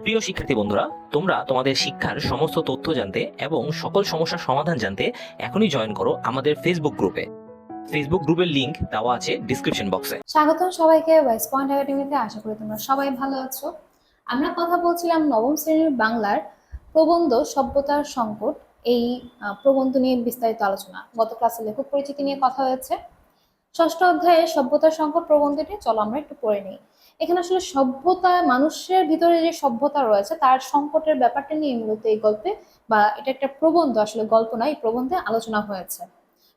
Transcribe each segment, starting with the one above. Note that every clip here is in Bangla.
প্রিয় শিক্ষার্থী বন্ধুরা, তোমরা তোমাদের শিক্ষার সমস্ত তথ্য জানতে এবং সকল সমস্যার সমাধান জানতে এখনই জয়েন করো আমাদের ফেসবুক গ্রুপে ফেসবুক গ্রুপের লিংক দেওয়া আছে ডিসক্রিপশন বক্সে স্বাগতম সবাইকে ওয়েস্ট পয়েন্ট একাডেমিতে আশা করি তোমরা সবাই ভালো আছো। আমরা কথা বলছিলাম নবম শ্রেণির বাংলার প্রবন্ধ সভ্যতার সংকট, এই প্রবন্ধ নিয়ে বিস্তারিত আলোচনা। গত ক্লাসে লেখক পরিচিতি নিয়ে কথা হয়েছে। ষষ্ঠ অধ্যায়ে সভ্যতার সংকট প্রবন্ধটি, চলো আমরা একটু পড়ে নিই। এখানে আসলে সভ্যতা, মানুষের ভিতরে যে সভ্যতা রয়েছে, তার সংকটের ব্যাপারটা নিয়ে মূলত এই গল্পে বা এটা একটা প্রবন্ধ আসলে গল্প নয় এই প্রবন্ধে আলোচনা হয়েছে।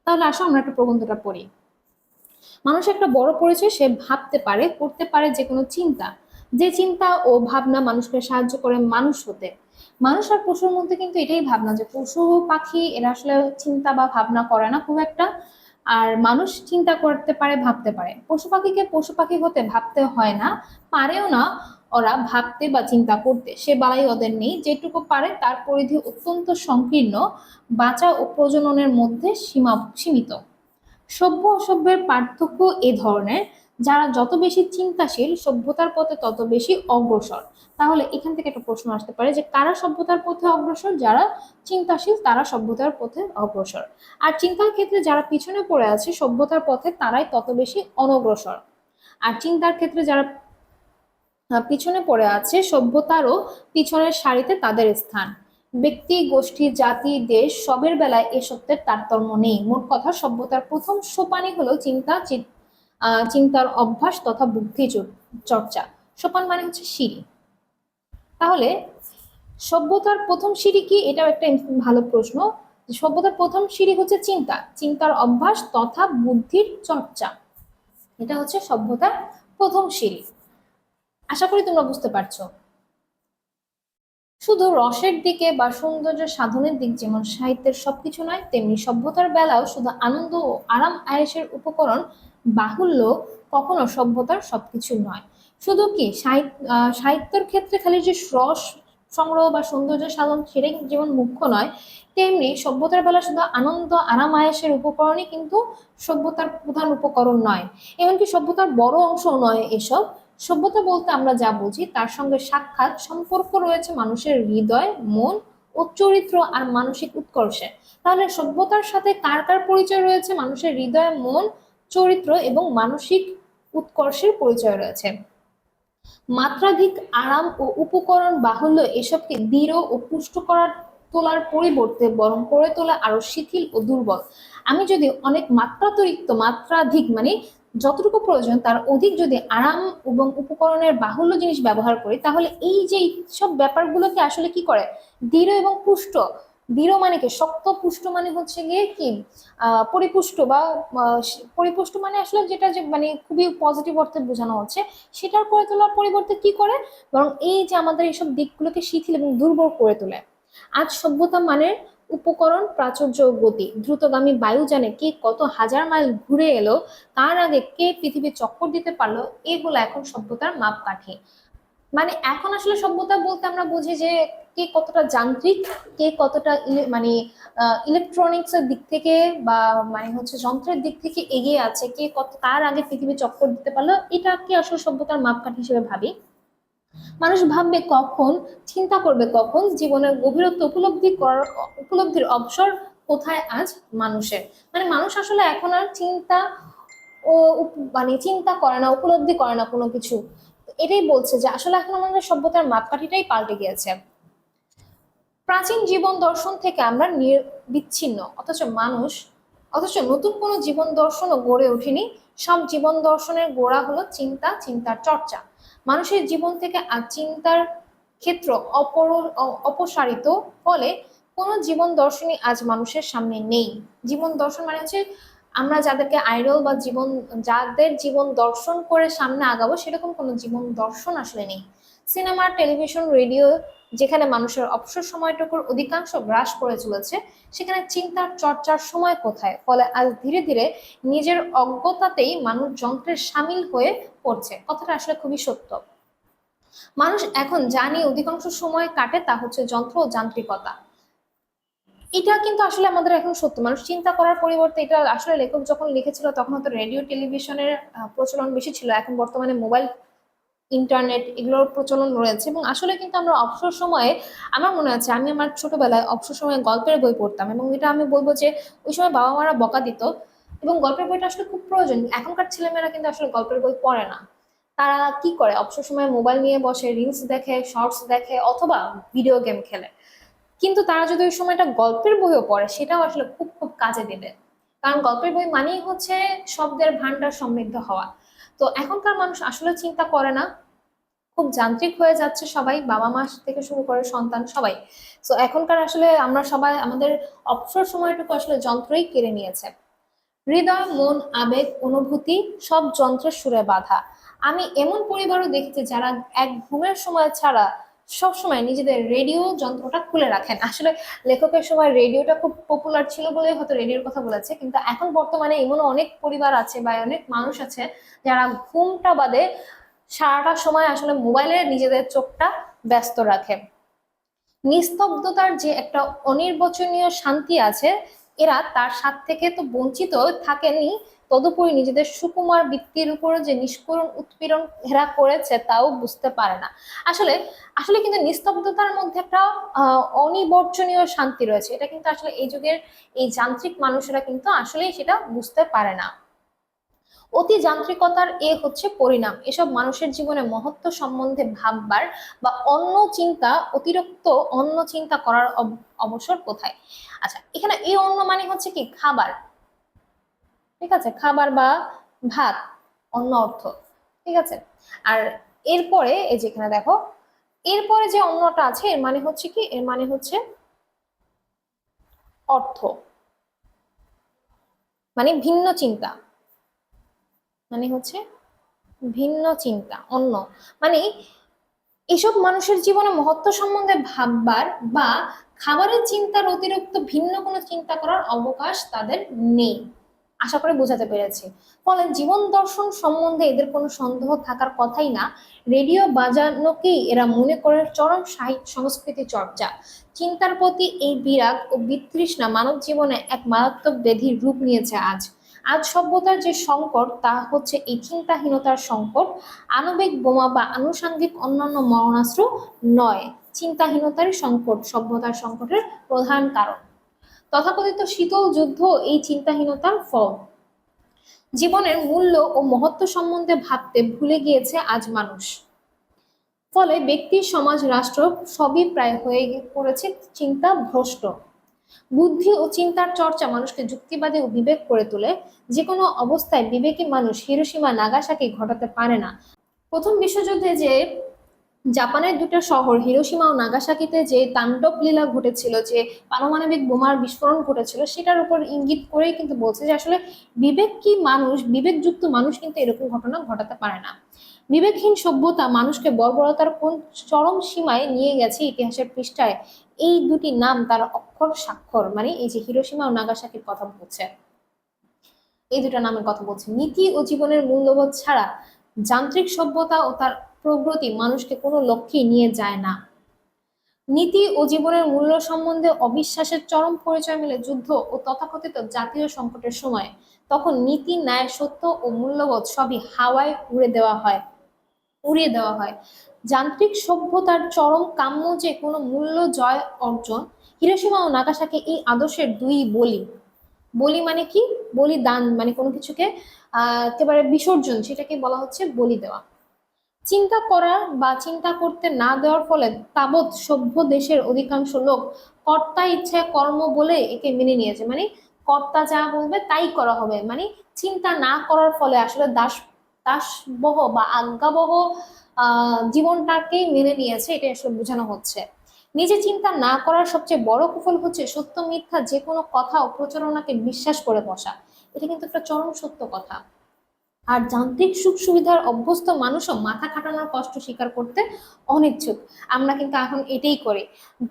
তাহলে আসো, আমরা একটা প্রবন্ধটা পড়ি। মানুষ একটা বড় পরিচয় সে ভাবতে পারে, করতে পারে যে কোনো চিন্তা। যে চিন্তা ও ভাবনা মানুষকে সাহায্য করে মানুষ হতে। মানুষ আর পশুর মধ্যে কিন্তু এটাই ভাবনা যে পশু, পাখি, এরা আসলে চিন্তা বা ভাবনা করে না, খুব একটা আর মানুষ চিন্তা করতে পারে, ভাবতে পারে। পশু পাখিকে পশু পাখি হতে ভাবতে হয় না, পারেও না ওরা ভাবতে বা চিন্তা করতে। সে বালাই ওদের নেই, যেটুকু পারে তার পরিধি অত্যন্ত সংকীর্ণ, বাঁচা ও প্রজননের মধ্যে সীমা সীমিত সভ্য অসভ্যের পার্থক্য এ ধরনের যারা যত বেশি চিন্তাশীল, সভ্যতার পথে তত বেশি অগ্রসর। তাহলে এখান থেকে একটা প্রশ্ন আসতে পারে যে, কারা সভ্যতার পথে অগ্রসর? যারা চিন্তাশীল, তারা সভ্যতার পথে অগ্রসর। আর চিন্তার ক্ষেত্রে যারা পিছনে পড়ে আছে, সভ্যতার পথে তারাই তত বেশি অনগ্রসর। আর চিন্তার ক্ষেত্রে যারা পিছনে পড়ে আছে, সভ্যতারও পিছনের সারিতে তাদের স্থান। ব্যক্তি, গোষ্ঠী, জাতি, দেশ, সবের বেলায় এ সত্যের তারতম্য নেই। মোট কথা, সভ্যতার প্রথম সোপানই হলো চিন্তা চিন্তার অভ্যাস তথা বুদ্ধি চর- চর্চা। সোপান মানে হচ্ছে সিঁড়ি। তাহলে সভ্যতার প্রথম সিঁড়ি কি? এটাও একটা ভালো প্রশ্ন। সভ্যতার প্রথম সিঁড়ি হচ্ছে চিন্তা। চিন্তার অভ্যাস তথা বুদ্ধির চর্চা। এটা হচ্ছে সভ্যতার প্রথম সিঁড়ি। আশা করি তোমরা বুঝতে পারছ। শুধু রসের দিকে বা সৌন্দর্য সাধনের দিক যেমন সাহিত্যের সবকিছু নয়, তেমনি সভ্যতার বেলাও শুধু আনন্দ ও আরাম আয়েসের উপকরণ বাহুল্য কখনো সভ্যতার সবকিছু নয়। শুধু কি সাহিত্যের ক্ষেত্রে খালি যে রস সংগ্রহ বা সৌন্দর্য সাধন সেটাই যেমন মুখ্য নয়, তেমনি সভ্যতার বেলা শুধু আনন্দ আরাম আয়াসের উপকরণই কিন্তু সভ্যতার প্রধান উপকরণ নয়। এমনকি সভ্যতার বড় অংশও নয় এসব। সভ্যতা বলতে আমরা যা বুঝি তার সঙ্গে সাক্ষাৎ সম্পর্ক রয়েছে মানুষের হৃদয়, মন ও চরিত্র আর মানসিক উৎকর্ষে। তাহলে সভ্যতার সাথে কার কার পরিচয় রয়েছে? মানুষের হৃদয়, মন চরিত্র এবং মানসিক উৎকর্ষের পরিচয় রয়েছে। মাত্রাধিক আরাম ও উপকরণ বাহুল্য এসবকে দৃঢ় ও পুষ্ট করার তোলার পরিবর্তে বরং করে তোলা আরও শিথিল ও দুর্বল। আমি যদি অনেক মাত্রাতিরিক্ত, মাত্রাধিক মানে যতটুকু প্রয়োজন, তার অধিক যদি আরাম এবং উপকরণের বাহুল্য জিনিস ব্যবহার করি, তাহলে এই যে সব ব্যাপারগুলোকে আসলে কি করে? দৃঢ় এবং পুষ্ট দৃঢ় মানে কি শক্ত পুষ্ট মানে হচ্ছে গিয়ে কি? পরিপুষ্ট বা পরিপুষ্ট মানে আসলে যেটা যে মানে খুবই পজিটিভ অর্থে বোঝানো হচ্ছে, সেটার করে তোলার পরিবর্তে কি করে? বরং এই যে আমাদের এইসব দিকগুলোকে শিথিল এবং দুর্বল করে তোলে। আজ সভ্যতা মানের উপকরণ, প্রাচুর্য গতি। দ্রুতগামী বায়ু জানে কে কত হাজার মাইল ঘুরে এলো, তার আগে কে পৃথিবী চক্কর দিতে পারল এগুলো এখন সভ্যতার মাপকাঠি। মানে এখন আসলে সভ্যতা বলতে আমরা বুঝি যে কে কতটা যান্ত্রিক, কে কতটা মানে ইলেকট্রনিক্স এর দিক থেকে বা মানে হচ্ছে যন্ত্রের দিক থেকে এগিয়ে আছে, কে কত তার আগে পৃথিবী চক্কর দিতে পারল, এটা কি আসলে সভ্যতার মাপকাঠি হিসেবে ভাবি? মানুষ ভাববে কখন, চিন্তা করবে কখন জীবনের গভীরত্ব উপলব্ধি করার উপলব্ধির অবসর কোথায় আজ মানুষের? মানে মানুষ আসলে এখন আর চিন্তা ও মানে চিন্তা করে না, উপলব্ধি করে না কোনো কিছু। এটাই বলছে যে আসলে এখন আমাদের সভ্যতার মাপকাঠিটাই পাল্টে গিয়েছে। প্রাচীন জীবন দর্শন থেকে আমরা বিচ্ছিন্ন অথচ মানুষ, অথচ নতুন কোনো জীবন দর্শনও গড়ে ওঠেনি। সব জীবন দর্শনের গোড়া হলো চিন্তা, চিন্তার চর্চা। মানুষের জীবন থেকে আর চিন্তার ক্ষেত্র অপর, অপসারিত, ফলে কোনো জীবন দর্শনই আজ মানুষের সামনে নেই। জীবন দর্শন মানে হচ্ছে আমরা যাদেরকে আইডল বা জীবন, যাদের জীবন দর্শন করে সামনে আগাবো, সেরকম কোনো জীবন দর্শন আসলে নেই। সিনেমা, টেলিভিশন রেডিও যেখানে মানুষের অবসর সময়টুকুর অধিকাংশ গ্রাস করে চলেছে, সেখানে চিন্তার চর্চার সময় কোথায়? ফলে আজ ধীরে ধীরে নিজের অজ্ঞতাতেই মানুষ যন্ত্রের সামিল হয়ে পড়ছে। কথাটা আসলে খুবই সত্য। মানুষ এখন জানি অধিকাংশ সময় কাটে তা হচ্ছে যন্ত্র ও যান্ত্রিকতা। এটা কিন্তু আসলে আমাদের এখন সত্য। মানুষ চিন্তা করার পরিবর্তে এটা আসলে লেখক যখন লিখেছিল, তখন হয়তো রেডিও, টেলিভিশনের প্রচলন বেশি ছিল। এখন বর্তমানে মোবাইল, ইন্টারনেট এগুলোর প্রচলন রয়েছে এবং আসলে কিন্তু আমরা অবসর সময়ে, আমার মনে আছে, আমি আমার ছোটবেলায় অবসর সময়ে গল্পের বই পড়তাম এবং এটা আমি বলব যে, ওই সময় বাবা মারা বকা দিত এবং গল্পের বইটা আসলে খুব প্রয়োজন। এখনকার ছেলেমেয়েরা কিন্তু আসলে গল্পের বই পড়ে না। তারা কি করে? অবসর সময় মোবাইল নিয়ে বসে রিলস দেখে শর্টস দেখে অথবা ভিডিও গেম খেলে। কিন্তু তারা যদি ওই সময়টা গল্পের বইও পড়ে, সেটাও আসলে খুব খুব কাজে দেবে। কারণ গল্পের বই মানেই হচ্ছে শব্দের ভান্ডার সমৃদ্ধ হওয়া। তো এখনকার মানুষ আসলে চিন্তা করে না। খুব যান্ত্রিক হয়ে যাচ্ছে সবাই, বাবা মা থেকে শুরু করে সন্তান, সবাই। তো এখনকার আসলে আমরা সবাই, আমাদের অবসর সময়টুকু আসলে যন্ত্রই কেড়ে নিয়েছে। হৃদয়, মন, আবেগ, অনুভূতি সব যন্ত্রের সুরে বাঁধা। আমি এমন পরিবারও দেখেছি যারা এক ঘুমের সময় ছাড়া সব সময় নিজেদের রেডিও যন্ত্রটা খুলে রাখেন। আসলে লেখকের সময় রেডিওটা খুব পপুলার ছিল বলে হয়তো রেডিওর কথা বলেছে, কিন্তু এখন বর্তমানে এমন অনেক পরিবার আছে বা অনেক মানুষ আছে যারা ঘুমটা বাদে সারাটা সময় আসলে মোবাইলে নিজেদের চোখটা ব্যস্ত রাখে। নিস্তব্ধতার যে একটা অনির্বচনীয় শান্তি আছে এরা তার স্বাদ থেকে তো বঞ্চিত থাকেনি, তদুপরি নিজেদের সুকুমার বৃত্তির উপর যে নিষ্করণ উৎপীড়ন এরা করেছে তাও বুঝতে পারে না। আসলে আসলে কিন্তু নিস্তব্ধতার মধ্যে একটা অনিবর্জনীয় শান্তি রয়েছে। এটা কিন্তু আসলে এই যুগের এই যান্ত্রিক মানুষেরা কিন্তু আসলেই সেটা বুঝতে পারে না। অতি যান্ত্রিকতার এ হচ্ছে পরিণাম। এসব মানুষের জীবনে মহত্ব সম্বন্ধে ভাববার বা অন্য চিন্তা অতিরিক্ত অন্য চিন্তা করার অব- অবসর কোথায়? আচ্ছা এখানে এই অন্য মানে হচ্ছে কি? খাবার। ঠিক আছে? খাবার বা ভাত, অন্য অর্থ। ঠিক আছে? আর এরপরে, এই যেখানে দেখো, এরপরে যে অন্যটা আছে, এর মানে হচ্ছে কি? এর মানে হচ্ছে অর্থ। মানে ভিন্ন চিন্তা। মানে হচ্ছে ভিন্ন চিন্তা, অন্য। মানে এসব মানুষের জীবনে মহত্ব সম্বন্ধে ভাববার বা খাবারের চিন্তার অতিরিক্ত ভিন্ন কোনো চিন্তা করার অবকাশ তাদের নেই। আশা করে বোঝাতে পেরেছি। ফলে জীবন দর্শন সম্বন্ধে এদের কোনো সন্দেহ থাকার কথাই না। রেডিও বাজানোকেই এরা মনে করে চরম সাহিত্য সংস্কৃতি চর্চা। চিন্তার প্রতি এই বিরাগ ও বিতৃষ্ণা মানব জীবনে এক মারাত্মক ব্যাধির রূপ নিয়েছে আজ। আজ সভ্যতার যে সংকট, তা হচ্ছে এই চিন্তাহীনতার সংকট। আণবিক বোমা বা আনুষাঙ্গিক অন্যান্য মরণাস্ত্র নয় চিন্তাহীনতার সংকট, সভ্যতার সংকটের প্রধান কারণ। তথাকথিত শীতল যুদ্ধ এই চিন্তাহীনতার ফল। জীবনের মূল্য ও মহত্ব সম্বন্ধে ভাবতে ভুলে গিয়েছে আজ মানুষ। ফলে ব্যক্তি, সমাজ, রাষ্ট্র সবই প্রায় হয়ে পড়েছে চিন্তা ভ্রষ্ট বুদ্ধি ও চিন্তার চর্চা মানুষকে যুক্তিবাদী ও বিবেক করে তোলে। যে কোনো অবস্থায় বিবেকী মানুষ হিরোসীমা নাগাসাকি ঘটাতে পারে না। প্রথম বিশ্বযুদ্ধে যে জাপানের দুটো শহর হিরোসীমা ও নাগাসাকিতে যে তাণ্ডব লীলা ঘটেছিল, যে পারমাণবিক বোমার বিস্ফোরণ ঘটেছিল, সেটার উপর ইঙ্গিত করেই কিন্তু বলছে যে আসলে বিবেক কি মানুষ, বিবেকযুক্ত মানুষ কিন্তু এরকম ঘটনা ঘটাতে পারে না। বিবেকহীন সভ্যতা মানুষকে বর্বরতার কোন চরম সীমায় নিয়ে গেছে ইতিহাসের পৃষ্ঠায়। এই দুটি নাম তার অক্ষর স্বাক্ষর মানে এই যে হিরোসীমা ও নাগাসাকির কথা বলছে। এই দুটো নামের কথা বলছে। নীতি ও জীবনের মূল্যবোধ ছাড়া যান্ত্রিক সভ্যতা ও তার প্রগতি মানুষকে কোনো লক্ষ্যে নিয়ে যায় না। নীতি ও জীবনের মূল্য সম্বন্ধে অবিশ্বাসের চরম পরিচয় মিলে যুদ্ধ ও তথাকথিত জাতীয় সংকটের সময়। তখন নীতি, ন্যায়, সত্য ও মূল্যবোধ সবই হাওয়ায় উড়ে দেওয়া হয়, উড়িয়ে দেওয়া হয়। যান্ত্রিক সভ্যতার চরম কাম্য যে কোনো মূল্য জয় অর্জন হিরোসীমা ও নাকাশাকে এই আদর্শের দুই বলি। বলি মানে কি? বলিদান মানে কোনো কিছুকে একেবারে বিসর্জন, সেটাকে বলা হচ্ছে বলি দেওয়া। চিন্তা করার বা চিন্তা করতে না দেওয়ার ফলে তাবৎ সভ্য দেশের অধিকাংশ লোক কর্তা ইচ্ছে কর্ম বলে একে মেনে নিয়েছে। মানে কর্তা যা বলবে তাই করা হবে। মানে চিন্তা না করার ফলে আসলে দাস, দাসবহ বা আজ্ঞাবহ জীবনটাকেই মেনে নিয়েছে এটা আসলে বোঝানো হচ্ছে। নিজে চিন্তা না করার সবচেয়ে বড় কুফল হচ্ছে সত্য মিথ্যা যে কোনো কথা ও প্রচারণাকে বিশ্বাস করে বসা। এটা কিন্তু একটা চরম সত্য কথা। আর যান্ত্রিক সুখ সুবিধার অভ্যস্ত মানুষও মাথা খাটানোর কষ্ট স্বীকার করতে অনিচ্ছুক। আমরা কিন্তু এখন এটাই করি।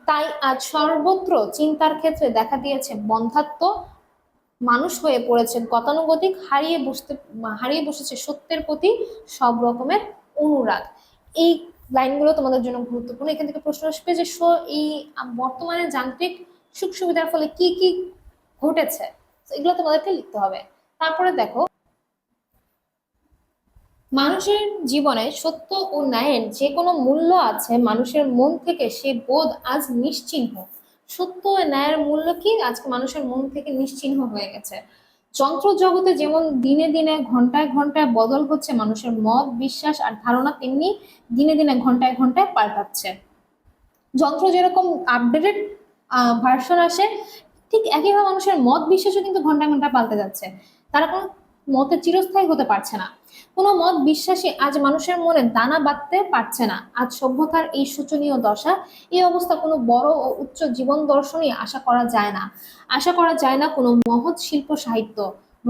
তাই আজ সর্বত্র চিন্তার ক্ষেত্রে দেখা দিয়েছে বন্ধাত্ম মানুষ হয়ে পড়েছে। গতানুগতিক, হারিয়ে বসতে হারিয়ে বসেছে সত্যের প্রতি সব রকমের অনুরাগ। এই লাইনগুলো তোমাদের জন্য গুরুত্বপূর্ণ। এখান থেকে প্রশ্ন আসবে যে এই বর্তমানে যান্ত্রিক সুখ সুবিধার ফলে কি কি ঘটেছে? এগুলো তোমাদেরকে লিখতে হবে। তারপরে দেখো, মানুষের জীবনে সত্য ও ন্যায়ের যে কোনো মূল্য আছে, মানুষের মন থেকে সে বোধ আজ নিশ্চিহ্ন। সত্য ও ন্যায়ের মূল্য কি? আজকে মানুষের মন থেকে নিশ্চিহ্ন হয়ে গেছে। যন্ত্র জগতে যেমন দিনে দিনে ঘন্টায় ঘন্টায় বদল হচ্ছে, মানুষের মত, বিশ্বাস আর ধারণা তেমনি দিনে দিনে ঘন্টায় ঘন্টায় পাল্টাচ্ছে। যন্ত্র যেরকম আপডেটেড ভার্সন আসে, ঠিক একইভাবে মানুষের মত, বিশ্বাসও কিন্তু ঘন্টায় ঘন্টায় পাল্টে যাচ্ছে। তারা কোনো মতে চিরস্থায়ী হতে পারছে না। কোনো মত বিশ্বাসী আজ মানুষের মনে দানা বাঁধতে পারছে না। আজ সভ্যতার এই শোচনীয় দশা, এই অবস্থা কোনো বড় ও উচ্চ জীবন দর্শনই আশা করা যায় না। আশা করা যায় না কোনো মহৎ শিল্প সাহিত্য।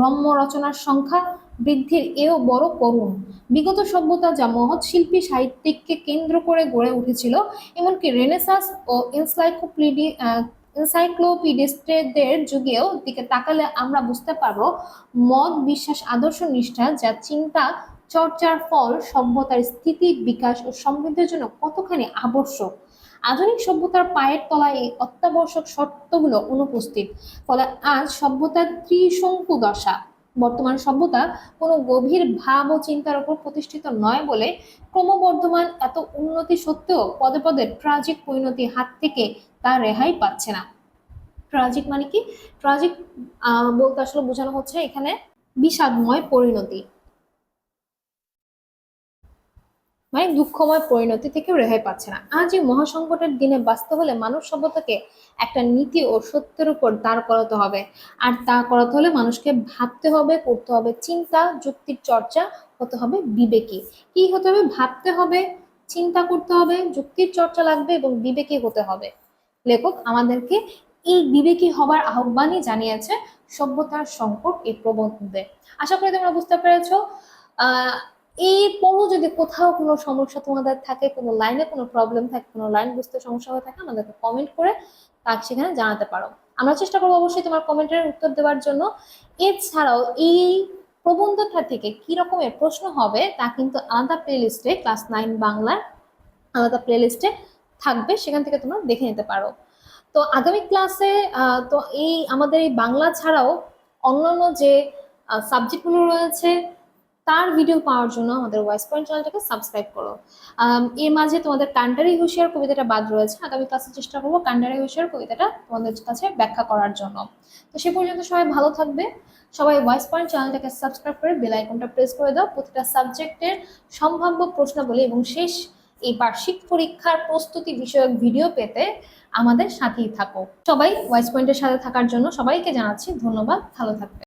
রম্য রচনার সংখ্যা বৃদ্ধির এও বড় করুণ। বিগত সভ্যতা যা মহৎ শিল্পী সাহিত্যিককে কেন্দ্র করে গড়ে উঠেছিল, এমনকি রেনেসাস ও এনসাইক্লোপিডি এনসাইক্লোপিডিস্টদের যুগেও দিকে তাকালে আমরা বুঝতে পারব মত বিশ্বাস আদর্শ নিষ্ঠা যা চিন্তা, চর্চার ফল, সভ্যতার স্থিতি, বিকাশ ও সমৃদ্ধির জন্য কতখানি আবশ্যক। আধুনিক সভ্যতার পায়ের তলায় এই অত্যাবশ্যক শর্তগুলো অনুপস্থিত। ফলে আজ সভ্যতার ত্রিশঙ্কু দশা বর্তমান সভ্যতা কোনো গভীর ভাব ও চিন্তার উপর প্রতিষ্ঠিত নয় বলে ক্রমবর্ধমান এত উন্নতি সত্ত্বেও পদে পদে ট্রাজিক পরিণতি হাত থেকে তা রেহাই পাচ্ছে না। ট্রাজিক মানে কি? ট্রাজিক বলতে আসলে বোঝানো হচ্ছে এখানে বিষাদময় পরিণতি। মানে দুঃখময় পরিণতি থেকে রেহাই পাচ্ছে না। আজ এই মহাসংকটের দিনে বাঁচতে হলে মানব সভ্যতাকে একটা নীতি ও সত্যের উপর দাঁড় করাতে হবে। আর তা করাতে হলে মানুষকে ভাবতে হবে, করতে হবে। চিন্তা, যুক্তির চর্চা হতে হবে বিবেকী। কি হতে হবে? ভাবতে হবে, চিন্তা করতে হবে, যুক্তির চর্চা লাগবে এবং বিবেকী হতে হবে। লেখক আমাদেরকে এই বিবেকী হবার আহ্বানই জানিয়েছে সভ্যতার সংকট এই প্রবন্ধে। আশা করি তোমরা বুঝতে পেরেছ। আহ এই পরও যদি কোথাও কোনো সমস্যা তোমাদের থাকে, কোনো লাইনে কোনো প্রবলেম থাকে, কোনো লাইন বুঝতে সমস্যা হয়ে থাকে, আমাদেরকে কমেন্ট করে তাকে সেখানে জানাতে পারো। আমরা চেষ্টা করব অবশ্যই তোমার কমেন্টের উত্তর দেওয়ার জন্য। এছাড়াও এই প্রবন্ধটা থেকে কি রকমের প্রশ্ন হবে, তা কিন্তু আলাদা প্লেলিস্টে ক্লাস নাইন বাংলার আলাদা প্লেলিস্টে থাকবে, সেখান থেকে তোমরা দেখে নিতে পারো। তো আগামী ক্লাসে তো এই আমাদের এই বাংলা ছাড়াও অন্যান্য যে সাবজেক্টগুলো রয়েছে তার ভিডিও পাওয়ার জন্য আমাদের ওয়াইস পয়েন্ট চ্যানেলটাকে সাবস্ক্রাইব করো। এর মাঝে তোমাদের কান্ডারি হুঁশিয়ার কবিতাটা বাদ রয়েছে, আগামী ক্লাসে চেষ্টা করব কান্ডারি হুঁশিয়ার কবিতাটা তোমাদের কাছে ব্যাখ্যা করার জন্য। তো সে পর্যন্ত সবাই ভালো থাকবে। সবাই ভয়েস পয়েন্ট চ্যানেলটাকে সাবস্ক্রাইব করে বেল আইকনটা প্রেস করে দাও। প্রতিটা সাবজেক্টের সম্ভাব্য প্রশ্নাবলী এবং শেষ এই বার্ষিক পরীক্ষার প্রস্তুতি বিষয়ক ভিডিও পেতে আমাদের সাথেই থাকো। সবাই ভয়েস পয়েন্টের সাথে থাকার জন্য সবাইকে জানাচ্ছি ধন্যবাদ। ভালো থাকবে।